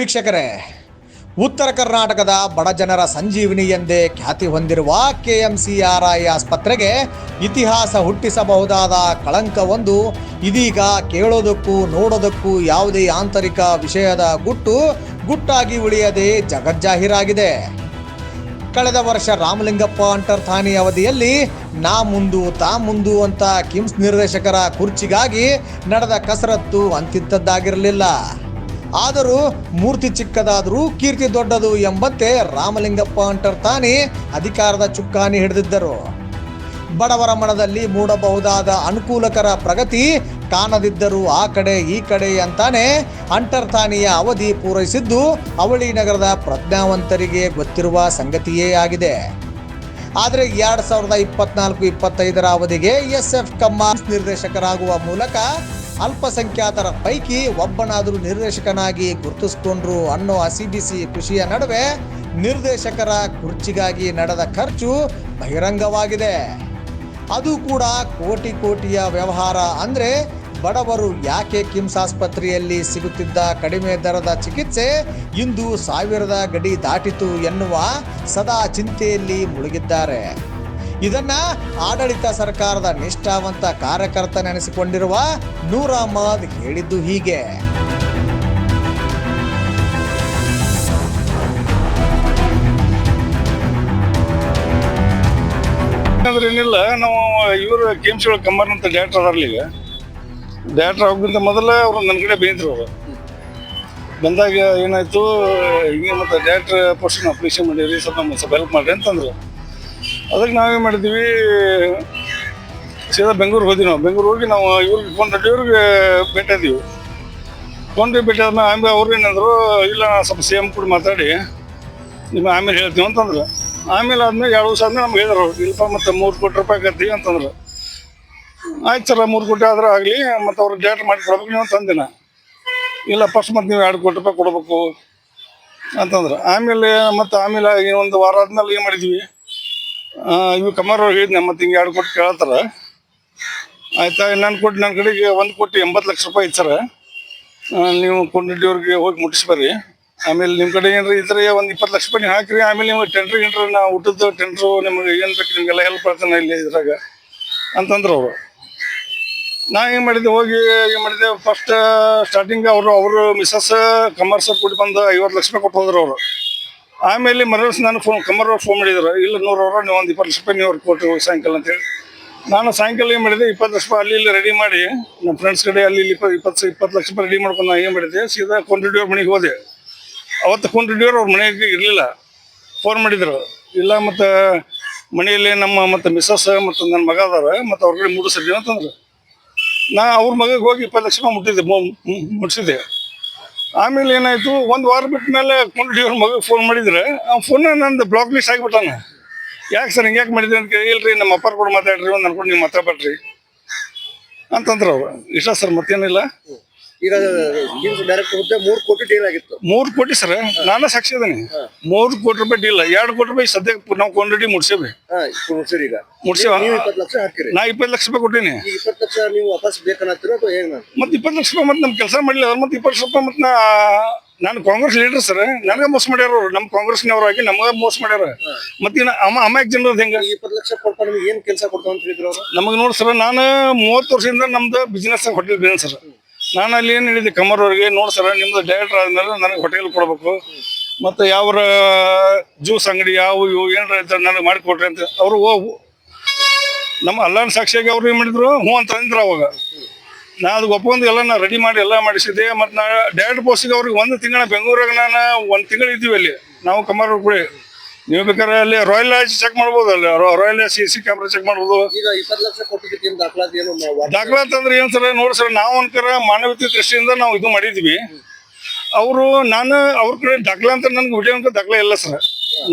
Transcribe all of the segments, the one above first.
ವೀಕ್ಷಕರೇ, ಉತ್ತರ ಕರ್ನಾಟಕದ ಬಡ ಜನರ ಸಂಜೀವಿನಿ ಎಂದೇ ಖ್ಯಾತಿ ಹೊಂದಿರುವ ಆರ್ ಐ ಆಸ್ಪತ್ರೆಗೆ ಇತಿಹಾಸ ಹುಟ್ಟಿಸಬಹುದಾದ ಕಳಂಕವೊಂದು ಇದೀಗ ಕೇಳೋದಕ್ಕೂ ನೋಡೋದಕ್ಕೂ ಯಾವುದೇ ಆಂತರಿಕ ವಿಷಯದ ಗುಟ್ಟು ಗುಟ್ಟಾಗಿ ಉಳಿಯದೆ ಜಗಜ್ಜಾಹೀರಾಗಿದೆ. ಕಳೆದ ವರ್ಷ ರಾಮಲಿಂಗಪ್ಪ ಅಂಟರ್ಥಾನಿ ಅವಧಿಯಲ್ಲಿ ನಾ ಮುಂದು ತಾ ಮುಂದು ಅಂತ ಕಿಮ್ಸ್ ನಿರ್ದೇಶಕರ ಕುರ್ಚಿಗಾಗಿ ನಡೆದ ಕಸರತ್ತು ಅಂತಿಂತದ್ದಾಗಿರಲಿಲ್ಲ ಆದರೂ ಮೂರ್ತಿ ಚಿಕ್ಕದಾದರೂ ಕೀರ್ತಿ ದೊಡ್ಡದು ಎಂಬಂತೆ ರಾಮಲಿಂಗಪ್ಪ ತಾನೇ ಅಧಿಕಾರದ ಚುಕ್ಕಾಣಿ ಹಿಡಿದಿದ್ದರು. ಬಡವರ ಮನದಲ್ಲಿ ಮೂಡಬಹುದಾದ ಅನುಕೂಲಕರ ಪ್ರಗತಿ ಕಾಣದಿದ್ದರೂ ಆ ಕಡೆ ಈ ಕಡೆ ಅಂತಾನೆ ಅಂಟರ್ತಾನಿಯ ಅವಧಿ ಪೂರೈಸಿದ್ದು ಅವಳಿ ನಗರದ ಪ್ರಜ್ಞಾವಂತರಿಗೆ ಗೊತ್ತಿರುವ ಸಂಗತಿಯೇ ಆಗಿದೆ. ಆದರೆ ಎರಡು ಸಾವಿರದ ಇಪ್ಪತ್ನಾಲ್ಕು ಇಪ್ಪತ್ತೈದರ ಅವಧಿಗೆ ಎಸ್ ಎಫ್ ಕಮ್ಮಾಸ್ ನಿರ್ದೇಶಕರಾಗುವ ಮೂಲಕ ಅಲ್ಪಸಂಖ್ಯಾತರ ಪೈಕಿ ಒಬ್ಬನಾದರೂ ನಿರ್ದೇಶಕನಾಗಿ ಗುರುತಿಸಿಕೊಂಡ್ರು ಅನ್ನೋ ಹಸಿಬಿಸಿ ಖುಷಿಯ ನಡುವೆ ನಿರ್ದೇಶಕರ ಕುರ್ಚಿಗಾಗಿ ನಡೆದ ಖರ್ಚು ಬಹಿರಂಗವಾಗಿದೆ. ಅದು ಕೂಡ ಕೋಟಿ ಕೋಟಿಯ ವ್ಯವಹಾರ ಅಂದರೆ ಬಡವರು ಯಾಕೆ ಕಿಮ್ಸ್ ಆಸ್ಪತ್ರೆಯಲ್ಲಿ ಸಿಗುತ್ತಿದ್ದ ಕಡಿಮೆ ದರದ ಚಿಕಿತ್ಸೆ ಇಂದು ಸಾವಿರದ ಗಡಿ ದಾಟಿತು ಎನ್ನುವ ಸದಾ ಚಿಂತೆಯಲ್ಲಿ ಮುಳುಗಿದ್ದಾರೆ. ಇದನ್ನ ಆಡಳಿತ ಸರ್ಕಾರದ ನಿಷ್ಠಾವಂತ ಕಾರ್ಯಕರ್ತ ನೆನೆಸಿಕೊಂಡಿರುವ ನೂರ್ ಅಹಮದ್ ಹೇಳಿದ್ದು ಹೀಗೆ. ಏನಿಲ್ಲ, ನಾವು ಇವರು ಕೇಮ್ಸಿಗಳು ಕಂಬರ್ ಅಂತ ಡೈರೆಕ್ಟರ್ ಅದಾರಲ್ಲ ಈಗ ಡೈರೆಕ್ಟರ್ ಹೋಗಿಂತ ಮೊದಲ ಅವ್ರು ನನ್ನ ಕಡೆ ಬೇಂದ್ರು ಅವರು. ಬಂದಾಗ ಏನಾಯ್ತು, ಹಿಂಗೆ ಮತ್ತೆ ಡೈರೆಕ್ಟರ್ ಪರ್ಸನ್ ಅಪ್ಲಿಕೇಶನ್ ಮಾಡಿರಿ, ಸ್ವಲ್ಪ ಸ್ವಲ್ಪ ಹೆಲ್ಪ್ ಮಾಡ್ರಿ ಅಂತಂದ್ರು. ಅದಕ್ಕೆ ನಾವೇನು ಮಾಡಿದ್ವಿ ಸೀದಾ ಬೆಂಗಳೂರು ಹೋದ್ವಿ ನಾವು. ಬೆಂಗಳೂರು ಹೋಗಿ ನಾವು ಇವ್ರಿಗೆ ಫೋನ್ ಮಾಡಿ, ಇವ್ರಿಗೆ ಭೇಟಿ ಆದೀವಿ. ಫೋನ್ ಭೇಟಿ ಆದ್ಮೇಲೆ ಆಮೇಲೆ ಅವ್ರು ಏನಂದ್ರು, ಇಲ್ಲ ಸ್ವಲ್ಪ ಸಿ ಎಂ ಕೂಡ ಮಾತಾಡಿ ನಿಮ್ಮ ಆಮೇಲೆ ಹೇಳ್ತೀವಿ ಅಂತಂದ್ರು. ಆಮೇಲೆ ಆದ್ಮೇಲೆ ಎರಡು ವರ್ಷ ಆದ್ಮೇಲೆ ನಮ್ಗೆ ಹೇಳಿದ್ರು ಇಲ್ಲಪ್ಪ, ಮತ್ತು ಮೂರು ಕೋಟಿ ರೂಪಾಯಿ ಕತ್ತೀವಿ ಅಂತಂದ್ರು. ಆಯ್ತು ಸರ್, ಮೂರು ಕೋಟಿ ಆದ್ರೆ ಆಗಲಿ, ಮತ್ತು ಅವ್ರು ಡೇಟ್ ಮಾಡಿ ಕೊಡ್ಬೇಕು ನೀವು ತಂದಿನ ಇಲ್ಲ ಫಸ್ಟ್ ಮತ್ತೆ ನೀವು ಎರಡು ಕೋಟಿ ರೂಪಾಯಿ ಕೊಡ್ಬೇಕು ಅಂತಂದ್ರು. ಆಮೇಲೆ, ಮತ್ತು ಆಮೇಲೆ ಒಂದು ವಾರ ಆದ್ಮೇಲೆ ಏನು ಮಾಡಿದ್ವಿ ಇವು ಕಮರ್ ಅವ್ರು ಹೇಳಿದ್ನ, ಮತ್ತೆ ಹಿಂಗೆ ಎರಡು ಕೋಟಿ ಕೇಳತ್ತಾರ ಆಯ್ತಾ ನಾನು ಕೊಟ್ಟು ನನ್ನ ಕಡೆಗೆ ಒಂದು ಕೋಟಿ ಎಂಬತ್ತು ಲಕ್ಷ ರೂಪಾಯಿ ಇತ್ತು ಸರ್. ನೀವು ಅವರಿಗೆ ಹೋಗಿ ಮುಟ್ಟಿಸ್ಬರ್ರಿ ಆಮೇಲೆ ನಿಮ್ಮ ಕಡೆ ಏನ್ರಿ ಇದ್ರೆ ಒಂದು ಇಪ್ಪತ್ತು ಲಕ್ಷ ರೂಪಾಯಿ ಹಾಕಿರಿ, ಆಮೇಲೆ ನೀವು ಟೆಂಡ್ರ್ ಗಿಂಡ್ರ್ ನಾವು ಊಟದ ಟೆಂಡ್ರು ನಿಮಗೆ ಏನು ಬೇಕು ನಿಮಗೆಲ್ಲ ಹೆಲ್ಪ್ ಮಾಡ್ತಾನೆ ಇಲ್ಲಿ ಇದ್ರಾಗ ಅಂತಂದ್ರು ಅವರು. ನಾ ಏನು ಮಾಡಿದ್ದೆ, ಹೋಗಿ ಏನು ಮಾಡಿದ್ದೆ ಫಸ್ಟ್ ಸ್ಟಾರ್ಟಿಂಗ್ ಅವರು ಅವರು ಮಿಸಸ್ ಕಮರ್ಸ್ ಕೂಡಿ ಬಂದು ಐವತ್ತು ಲಕ್ಷ ರೂಪಾಯಿ ಕೊಟ್ಟು ಹೋದ್ರು ಅವರು. ಆಮೇಲೆ ಮರಲ್ಸ್ ನಾನು ಫೋನ್ ಕಮರ್ ಅವ್ರು ಫೋನ್ ಮಾಡಿದ್ರು. ಇಲ್ಲ, ನೂರು ಅವರ, ನೀವು ಒಂದು ಇಪ್ಪತ್ತು ರೂಪಾಯಿ ನೀವು ಕೊಟ್ಟರು ಸಾಯಂಕಾಲ ಅಂತೇಳಿ. ನಾನು ಸಾಯಂಕಾಲ ಏನು ಮಾಡಿದೆ, ಇಪ್ಪತ್ತು ಲಕ್ಷ ರೂಪಾಯಿ ಅಲ್ಲಿ ಇಲ್ಲಿ ರೆಡಿ ಮಾಡಿ ನಮ್ಮ ಫ್ರೆಂಡ್ಸ್ ಕಡೆ ಅಲ್ಲಿ ಇಲ್ಲಿ ಇಪ್ಪತ್ತು ಇಪ್ಪತ್ತು ಇಪ್ಪತ್ತು ಲಕ್ಷ ರೂಪಾಯಿ ರೆಡಿ ಮಾಡ್ಕೊಂಡು ನಾನು ಏನು ಮಾಡಿದೆ, ಸೀದಾ ಕೊಂಡಿಡಿಯವ್ರ ಮನೆಗೆ ಹೋದೆ. ಅವತ್ತು ಕೊಂಡಿಡಿಯವ್ರು ಅವ್ರ ಮನೆಗೆ ಇರಲಿಲ್ಲ. ಫೋನ್ ಮಾಡಿದ್ರು. ಇಲ್ಲ, ಮತ್ತು ಮನೆಯಲ್ಲಿ ನಮ್ಮ ಮತ್ತು ಮಿಸ್ಸಸ್ ಮತ್ತು ನನ್ನ ಮಗ ಅದಾರ, ಮತ್ತು ಅವ್ರ ಕಡೆ ಮುಟ್ಟಿಸ್ರಿ ಅಂತಂದ್ರೆ ನಾ ಅವ್ರ ಮಗಗೆ ಹೋಗಿ ಇಪ್ಪತ್ತು ಲಕ್ಷ ರೂಪಾಯಿ ಮುಟ್ಟಿದ್ದೆ, ಮು- ಮು- ಮುಟ್ಸಿದ್ದೆ. ಆಮೇಲೆ ಏನಾಯ್ತು, ಒಂದು ವಾರ ಬಿಟ್ಟ ಮೇಲೆ ಅವ್ರ ಮಗ ಫೋನ್ ಮಾಡಿದ್ರೆ, ಆ ಫೋನ್ ನಂದು ಬ್ಲಾಕ್ ಲಿಸ್ಟ್ ಆಗಿಬಿಟ್ಟಾನೆ. ಯಾಕೆ ಸರ್ ಹಿಂಗ್ಯಾಕೆ ಮಾಡಿದ್ರಿ ಅಂತ ಇಲ್ರಿ, ನಮ್ಮ ಅಪ್ಪರ್ ಕೂಡ ಮಾತಾಡ್ರಿ, ಒಂದು ಅನ್ಕೊಂಡು ನೀವು ಮಾತಾಡ್ಬೇಡ್ರಿ ಅಂತಂದ್ರೆ ಅವ್ರು. ಇಷ್ಟ ಸರ್ ಮತ್ತೇನಿಲ್ಲ. ಈಗ ಡೈರೆಕ್ಟ್ ಹುದ್ದೆ ಮೂರು ಕೋಟಿ ಡೀಲ್ ಆಗಿತ್ತು. ಮೂರು ಕೋಟಿ ಸರ್ ನಾನು ಸಾಕ್ಷಿ ಅದೇನಿ ಮೂರು ಕೋಟಿ ರೂಪಾಯಿ ಡೀಲ್ ಎರಡು ಕೋಟಿ ರೂಪಾಯಿ ಸದ್ಯಕ್ಕೆ ನಾವು ಕ್ವಾಂಟಿಟಿ ಮುಡ್ಸೇವಿ ಹಾ ಮುಡ್ಸಿರಿ ಈಗ. ಮುಡ್ಸೇವ ನೀವು ಇಪ್ಪತ್ತು ಲಕ್ಷ ಹಾಕಿರಿ ನಾ ಇಪ್ಪತ್ತು ಲಕ್ಷ ರೂಪಾಯಿ ಕೊಟ್ಟಿನಿ. ಇಪ್ಪತ್ತು ಲಕ್ಷ ನೀವು ವಾಪಸ್ ಬೇಕನ್ನತ್ತೀರೋ ಅಥವಾ ಏನ್? ಮತ್ತೆ ಇಪ್ಪತ್ತು ಲಕ್ಷ ರೂಪಾಯಿ ಮತ್ತೆ ನಮ್ಮ ಕೆಲಸ ಮಾಡಲಿಲ್ಲ ಅವ್ರು ಮತ್ತೆ ಇಪ್ಪತ್ತು ಲಕ್ಷ ರೂಪಾಯಿ ಮತ್ತೆ ನಾ ನಾನು ಕಾಂಗ್ರೆಸ್ ಲೀಡರ್ ಸರ್ ನನಗೆ ಮೋಸ ಮಾಡ್ಯಾರ ಅವ್ರು ನಮ್ಮ ಕಾಂಗ್ರೆಸ್ನವ್ರಾಗಿ ನಮಗೆ ಮೋಸ ಮಾಡ್ಯಾರ. ಮತ್ತೆ ಅಮ್ಮ ಅಮ್ಯಾಕ್ ಜನರ ಹೆಂಗೆ? ಇಪ್ಪತ್ತು ಲಕ್ಷ ಕೊಡ್ತಾ ನಿಮ್ಗೆ ಏನು ಕೆಲಸ ಕೊಡ್ತಾವ ಅಂತ ಹೇಳಿದ್ರು ನಮಗೆ ನೋಡಿ ಸರ್ ನಾನು ಮೂವತ್ತು ವರ್ಷದಿಂದ ನಮ್ದು ಬಿಸ್ನೆಸ್ ಹೋಟೆಲ್ ಬಿಸ್ನೆಸ್ ಸರ್. ನಾನು ಅಲ್ಲಿ ಏನು ಹೇಳಿದ್ದೆ, ಕಮರ್ ಅವ್ರಿಗೆ, ನೋಡಿ ಸರ್, ನಿಮ್ದು ಡೈರೆಕ್ಟರ್ ಆದ್ಮೇಲೆ ನನಗೆ ಹೋಟೆಲ್ ಕೊಡಬೇಕು. ಮತ್ತು ಯಾವ ಜ್ಯೂಸ್ ಅಂಗಡಿ, ಯಾವ ಇವು, ಏನಾರ ಇದ್ರೆ ನನಗೆ ಮಾಡಿಕೊಡ್ರಿ ಅಂತ ಅವರು ನಮ್ಮ ಅಲ್ಲಾನ ಸಾಕ್ಷಿಯಾಗಿ ಅವ್ರು ಏನು ಮಾಡಿದ್ರು, ಹ್ಞೂ ಅಂತ ಅಂದ್ರು ಅವಾಗ. ನಾ ಅದು ಒಪ್ಪಂದು ಎಲ್ಲ ನಾ ರೆಡಿ ಮಾಡಿ, ಎಲ್ಲ ಮಾಡಿಸಿದ್ದೆ. ಮತ್ತು ನಾ ಡೈರೆಕ್ಟ್ ಪೋಸ್ಟಿಗೆ ಅವ್ರಿಗೆ ಒಂದು ತಿಂಗಳ ಬೆಂಗಳೂರಾಗ ನಾನು ಒಂದು ತಿಂಗಳು ಇದ್ದೀವಿ ಅಲ್ಲಿ. ನಾವು ಕಮರ್ ಕೂಡ. ನೀವು ಬೇಕಾದ್ರೆ ಅಲ್ಲಿ ರಾಯಲ್ ಚೆಕ್ ಮಾಡ್ಬೋದು ಅಲ್ಲಿ royal C C camera check ಮಾಡ್ಬೋದು. ಈಗ ಇಪ್ಪತ್ತು ಲಕ್ಷ ಕೊಟ್ಟಿದ್ದಕ್ಕೆ ಏನ್ ದಾಖಲಾತಿ ಏನು ದಾಖಲಾತಿ ಅಂದ್ರೆ ಏನ್ ಸರ್? ನೋಡಿ ಸರ್ ನಾವು ಅನ್ಕರ ಮಾನವೀಯ ದೃಷ್ಟಿಯಿಂದ ನಾವು ಇದು ಮಾಡಿದ್ವಿ. ಅವರು ನಾನು ಅವ್ರ ಕಡೆ ದಾಖಲೆ ಅಂತ ನನ್ಗೆ ವಿಡಿಯೋ ಅಂತ ದಾಖಲೆ ಇಲ್ಲ ಸರ್.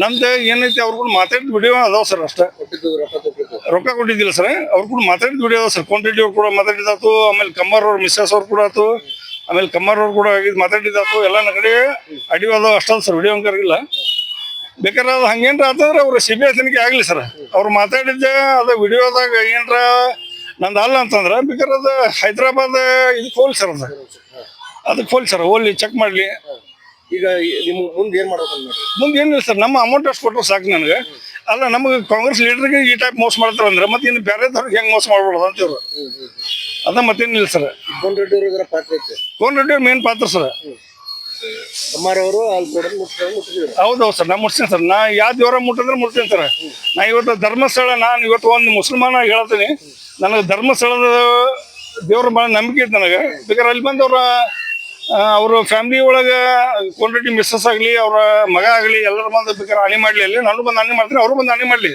ನಮ್ದು ಏನೈತಿ ಅವ್ರ ಕೂಡ ಮಾತಾಡಿದ ವಿಡಿಯೋ ಅದಾವ ಸರ್ ಅಷ್ಟೇ. ರೊಕ್ಕ ಕೊಟ್ಟಿದ್ದು. ರೊಕ್ಕ ಕೊಟ್ಟಿದ್ದಿಲ್ಲ ಸರ್. ಅವ್ರ ಕೂಡ ಮಾತಾಡಿದ ವಿಡಿಯೋ ಅದಾವ ಸರ್. ಕ್ವಾಂಟಿಟಿ ಅವ್ರು ಕೂಡ ಮಾತಾಡಿದಾತು ಆಮೇಲೆ ಕಮ್ಮರ್ ಅವ್ರ ಮಿಸ್ಸಸ್ ಅವ್ರು ಕೂಡ ಆತು. ಆಮೇಲೆ ಕಮ್ಮರ್ ಅವ್ರು ಕೂಡ ಮಾತಾಡಿದಾತು ಎಲ್ಲ ನನ್ನ ಕಡೆ ಅಡಿಯೋ ಅದಾವ ಅಷ್ಟೊಂದು ಸರ್ ವಿಡಿಯೋ ಅಂಕರ್ ಇಲ್ಲ. ಬೇಕಾದ್ರೆ ಅದು ಹಂಗೇನ್ರ ಆತಂದ್ರೆ ಅವ್ರು ಸಿ ಬಿ ಐ ತನಿಖೆ ಆಗಲಿ ಸರ್ ಅವ್ರು ಮಾತಾಡಿದ್ದೆ ಅದು ವಿಡಿಯೋದಾಗ ಏನ್ರ ನಂದು ಅಲ್ಲ ಅಂತಂದ್ರೆ ಬೇಕಾದ್ರೆ ಅದು ಹೈದ್ರಾಬಾದ್ ಇದು ಹೋಲ್ ಸರ್ ಅದು. ಅದಕ್ಕೆ ಹೋಲ್ ಸರ್ ಹೋಗ್ಲಿ ಚೆಕ್ ಮಾಡಲಿ. ಈಗ ನಿಮ್ಗೆ ಮುಂದೆ ಏನು ಮಾಡ್ಬೇಕು ಅಂದ್ರಿ ಮುಂದೆ ಏನಿಲ್ಲ ಸರ್ ನಮ್ಮ ಅಮೌಂಟ್ ಅಷ್ಟು ಕೊಟ್ಟರು ಸಾಕು ನನಗೆ. ಅಲ್ಲ ನಮಗೆ ಕಾಂಗ್ರೆಸ್ ಲೀಡರ್ಗೆ ಈ ಟೈಪ್ ಮೋಸ ಮಾಡ್ತಾರೆ ಅಂದ್ರೆ ಮತ್ತೆ ಇನ್ನು ಬೇರೆದವ್ರಿಗೆ ಹೆಂಗೆ ಮೋಸ ಮಾಡ್ಬಾರ್ದು ಅಂತ ಇವರು. ಅದ ಮತ್ತೇನಿಲ್ಲ sir cone Reddy cone Reddy ಅವ್ರ ಮೇನ್ ಪಾತ್ರ ಸರ್ ಅಮ್ಮಾರವರು ಅಲ್ಲಿ ಮುಟ್ಟಿದ್ರು ಹೌದೌದು ಸರ್ ನಾ ಮುಟ್ತೀನಿ ಸರ್. ನಾ ಯಾವ ದೇವರ ಮುಟ್ಟಿದ್ರೆ ಮುಟ್ತೀನಿ ಸರ್. ನಾ ಇವತ್ತು ಧರ್ಮಸ್ಥಳ ನಾನು ಇವತ್ತು ಒಂದು ಮುಸಲ್ಮಾನ ಹೇಳ್ತೀನಿ. ನನಗೆ ಧರ್ಮಸ್ಥಳದ ದೇವ್ರ ಭಾಳ ನಂಬಿಕೆ ಇತ್ತು ನನಗೆ. ಬೇಕಾದ್ರೆ ಅಲ್ಲಿ ಬಂದವ್ರ ಅವ್ರ ಫ್ಯಾಮಿಲಿ ಒಳಗೆ ಕ್ವಾಂಟಿಟಿ ಮಿಸ್ಸಸ್ ಆಗಲಿ ಅವರ ಮಗ ಆಗಲಿ ಎಲ್ಲರೂ ಬಂದು ಬೇಕಾದ್ರೆ ಹಣಿ ಮಾಡಲಿ. ಅಲ್ಲಿ ನಾನು ಬಂದು ಹಣಿ ಮಾಡ್ತೀನಿ ಅವರು ಬಂದು ಹಣಿ ಮಾಡಲಿ.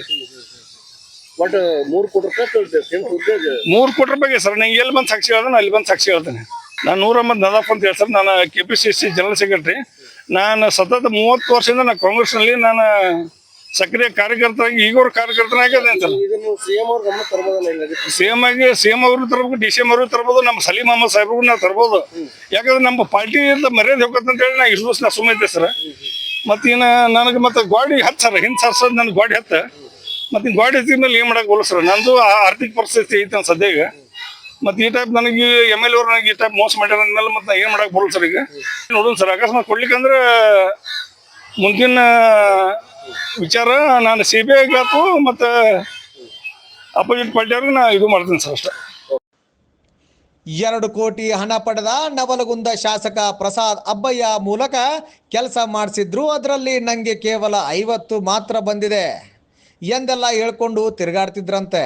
ಬಟ್ ಮೂರು ಕೋಟಿ ರೂಪಾಯಿ ಮೂರು ಕೋಟಿ ರೂಪಾಯಿಗೆ ಸರ್ ನಂಗೆ ಎಲ್ಲಿ ಬಂದು ಸಾಕ್ಷಿ ಹೇಳ್ದೆ ನಾನು ಅಲ್ಲಿ ಬಂದು ಸಾಕ್ಷಿ ಹೇಳ್ತೇನೆ. ನಾನು ನೂರೊಂಬತ್ತು ನದಾಫ್ ಅಂತ ಹೇಳ್ತಾರೆ. ಸರ್ ನಾನು K P C C general secretary ನಾನು ಸತತ ಮೂವತ್ತು ವರ್ಷದಿಂದ ನಾನು ಕಾಂಗ್ರೆಸ್ನಲ್ಲಿ ನಾನು ಸಕ್ರಿಯ ಕಾರ್ಯಕರ್ತರಾಗಿ ಈಗೋರು ಕಾರ್ಯಕರ್ತನಾಗಿದ್ದೇನೆ ಸರ್ ಇಲ್ಲ ಸಿ ಎಂ ಆಗಿ ಸಿ ಎಂ ಅವರು ತರಬೇಕು ಡಿ ಸಿ ಎಂ ಅವರು ತರ್ಬೋದು ನಮ್ಮ ಸಲೀಂ ಅಹಮದ್ ಸಾಹೇಬ್ರಿಗೂ ನಾವು ತರ್ಬೋದು. ಯಾಕಂದ್ರೆ ನಮ್ಮ ಪಾರ್ಟಿಯಿಂದ ಮರ್ಯಾದೆ ಹೇಳಿ ನಾ ಇಷ್ಟು ದಿವಸ ನಾ ಸುಮ್ಮನೆ ಸರ್. ಮತ್ತು ಇನ್ನು ನನಗೆ ಮತ್ತೆ ಗಾಡಿ ಹತ್ತು ಸರ್ ಹಿಂದೆ ಸರ್ಸೋದು ನನಗೆ ಗಾಡಿ ಹತ್ತು. ಮತ್ತು ಗಾಡಿ ಹತ್ತಿದ ಮೇಲೆ ಏನು ಮಾಡಕ್ಕೆ ಬೋಲ ಸರ್? ನಂದು ಆ ಆರ್ಥಿಕ ಪರಿಸ್ಥಿತಿ ಐತೆ ನಾನು ಸದ್ಯಗ ಮತ್ತು ಈ ಟೈಪ್ ನನಗೆ ಎಂ ಎಲ್ ಅವ್ರು ಈ ಟೈಪ್ ಮೋಸ ಮಾಡ್ಯಾರ ಮತ್ತೆ ನಾ ಏನು ಮಾಡಕ್ಕೆ ಬರಲ್ಲ ಸರ್ ಈಗ? ನೋಡೋಣ ಸರ್, ಅಕಸ್ಮಾತ್ ಕೊಡ್ಲಿಕ್ಕಂದ್ರೆ ಮುಂದಿನ ವಿಚಾರ ನಾನು ಸಿ ಬಿ ಐಗಾತು ಮತ್ತು ಅಪೋಸಿಟ್ ಪಾರ್ಟಿಯವ್ರಿಗೆ ನಾ ಇದು ಮಾಡ್ತೀನಿ ಸರ್ ಅಷ್ಟೇ. ಎರಡು ಕೋಟಿ ಹಣ ಪಡೆದ ನವಲಗುಂದ ಶಾಸಕ ಪ್ರಸಾದ್ ಅಬ್ಬಯ್ಯ ಮೂಲಕ ಕೆಲಸ ಮಾಡಿಸಿದ್ರು. ಅದರಲ್ಲಿ ನನಗೆ ಕೇವಲ ಐವತ್ತು ಮಾತ್ರ ಬಂದಿದೆ ಎಂದೆಲ್ಲ ಹೇಳ್ಕೊಂಡು ತಿರುಗಾಡ್ತಿದ್ರಂತೆ.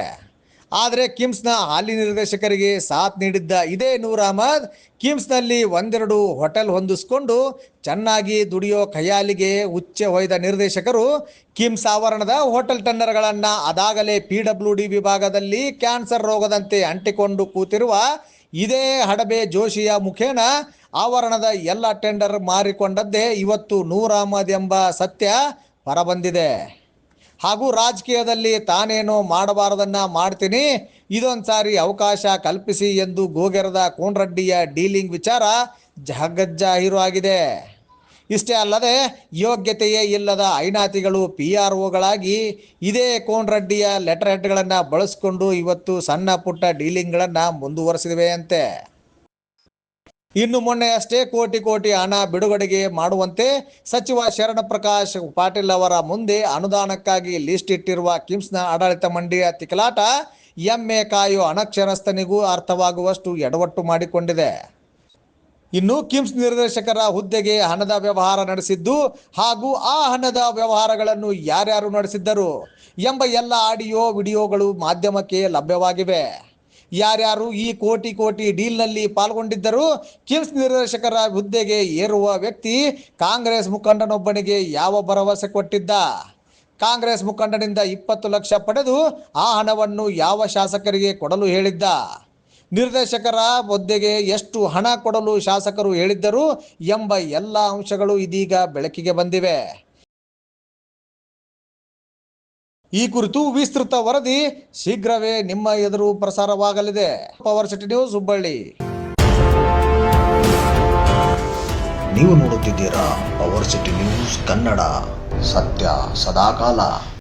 ಆದರೆ ಕಿಮ್ಸ್ನ ಹಾಲಿ ನಿರ್ದೇಶಕರಿಗೆ ಸಾಥ್ ನೀಡಿದ್ದ ಇದೇ ನೂರ್ ಅಹಮದ್ ಕಿಮ್ಸ್ನಲ್ಲಿ ಒಂದೆರಡು ಹೋಟೆಲ್ ಹೊಂದಿಸ್ಕೊಂಡು ಚೆನ್ನಾಗಿ ದುಡಿಯೋ ಖಯಾಲಿಗೆ ಉಚ್ಚೆ ಹೊಯ್ದ ನಿರ್ದೇಶಕರು ಕಿಮ್ಸ್ ಆವರಣದ ಹೋಟೆಲ್ ಟೆಂಡರ್ಗಳನ್ನು ಅದಾಗಲೇ ಪಿ ಡಬ್ಲ್ಯೂ ಡಿ ವಿಭಾಗದಲ್ಲಿ ಕ್ಯಾನ್ಸರ್ ರೋಗದಂತೆ ಅಂಟಿಕೊಂಡು ಕೂತಿರುವ ಇದೇ ಹಡಬೆ ಜೋಶಿಯ ಮುಖೇನ ಆವರಣದ ಎಲ್ಲ ಟೆಂಡರ್ ಮಾರಿಕೊಂಡದ್ದೇ ಇವತ್ತು ನೂರ್ ಅಹಮದ್ ಎಂಬ ಸತ್ಯ ಹೊರಬಂದಿದೆ. ಹಾಗೂ ರಾಜಕೀಯದಲ್ಲಿ ತಾನೇನೋ ಮಾಡಬಾರದನ್ನ ಮಾಡ್ತೀನಿ. ಇದೊಂದು ಸಾರಿ ಅವಕಾಶ ಕಲ್ಪಿಸಿ ಎಂದು ಗೋಗೆರದ ಕೋನ್ರೆಡ್ಡಿಯ ಡೀಲಿಂಗ್ ವಿಚಾರ ಜಗಜ್ಜಾಹೀರು ಆಗಿದೆ. ಇಷ್ಟೇ ಅಲ್ಲದೆ ಯೋಗ್ಯತೆಯೇ ಇಲ್ಲದ ಐನಾತಿಗಳು ಪಿ ಆರ್ ಒಗಳಾಗಿ ಇದೇ ಕೋನ್ರೆಡ್ಡಿಯ ಲೆಟರ್ ಹೆಡ್ಗಳನ್ನು ಬಳಸಿಕೊಂಡು ಇವತ್ತು ಸಣ್ಣ ಪುಟ್ಟ ಡೀಲಿಂಗ್ಗಳನ್ನು ಮುಂದುವರೆಸಿವೆ ಅಂತೆ. ಇನ್ನು ಮೊನ್ನೆ ಅಷ್ಟೇ ಕೋಟಿ ಕೋಟಿ ಹಣ ಬಿಡುಗಡೆಗೆ ಮಾಡುವಂತೆ ಸಚಿವ ಶರಣ ಪ್ರಕಾಶ್ ಪಾಟೀಲ್ ಅವರ ಮುಂದೆ ಅನುದಾನಕ್ಕಾಗಿ ಲಿಸ್ಟ್ ಇಟ್ಟಿರುವ ಕಿಮ್ಸ್ನ ಆಡಳಿತ ಮಂಡಳಿಯ ತಿಕಲಾಟ ಎಮ್ಮೆ ಕಾಯೋ ಅನಕ್ಷರಸ್ಥನಿಗೂ ಅರ್ಥವಾಗುವಷ್ಟು ಎಡವಟ್ಟು ಮಾಡಿಕೊಂಡಿದೆ. ಇನ್ನು ಕಿಮ್ಸ್ ನಿರ್ದೇಶಕರ ಹುದ್ದೆಗೆ ಹಣದ ವ್ಯವಹಾರ ನಡೆಸಿದ್ದು ಹಾಗೂ ಆ ಹಣದ ವ್ಯವಹಾರಗಳನ್ನು ಯಾರ್ಯಾರು ನಡೆಸಿದ್ದರು ಎಂಬ ಎಲ್ಲ ಆಡಿಯೋ ವಿಡಿಯೋಗಳು ಮಾಧ್ಯಮಕ್ಕೆ ಲಭ್ಯವಾಗಿವೆ. ಯಾರ್ಯಾರು ಈ ಕೋಟಿ ಕೋಟಿ ಡೀಲ್ನಲ್ಲಿ ಪಾಲ್ಗೊಂಡಿದ್ದರು ಕಿಮ್ಸ್ ನಿರ್ದೇಶಕರ ಹುದ್ದೆಗೆ ಏರುವ ವ್ಯಕ್ತಿ ಕಾಂಗ್ರೆಸ್ ಮುಖಂಡನೊಬ್ಬನಿಗೆ ಯಾವ ಭರವಸೆ ಕೊಟ್ಟಿದ್ದ? ಕಾಂಗ್ರೆಸ್ ಮುಖಂಡನಿಂದ ಇಪ್ಪತ್ತು ಲಕ್ಷ ಪಡೆದು ಆ ಹಣವನ್ನು ಯಾವ ಶಾಸಕರಿಗೆ ಕೊಡಲು ಹೇಳಿದ್ದ? ನಿರ್ದೇಶಕರ ಹುದ್ದೆಗೆ ಎಷ್ಟು ಹಣ ಕೊಡಲು ಶಾಸಕರು ಹೇಳಿದ್ದರು ಎಂಬ ಎಲ್ಲ ಅಂಶಗಳು ಇದೀಗ ಬೆಳಕಿಗೆ ಬಂದಿವೆ. ಈ ಕುರಿತು ವಿಸ್ತೃತ ವರದಿ ಶೀಘ್ರವೇ ನಿಮ್ಮ ಎದುರು ಪ್ರಸಾರವಾಗಲಿದೆ. Power city news, Hubballi. ನೀವು ನೋಡುತ್ತಿದ್ದೀರಾ ಪವರ್ ಸಿಟಿ ನ್ಯೂಸ್ ಕನ್ನಡ. ಸತ್ಯ ಸದಾಕಾಲ.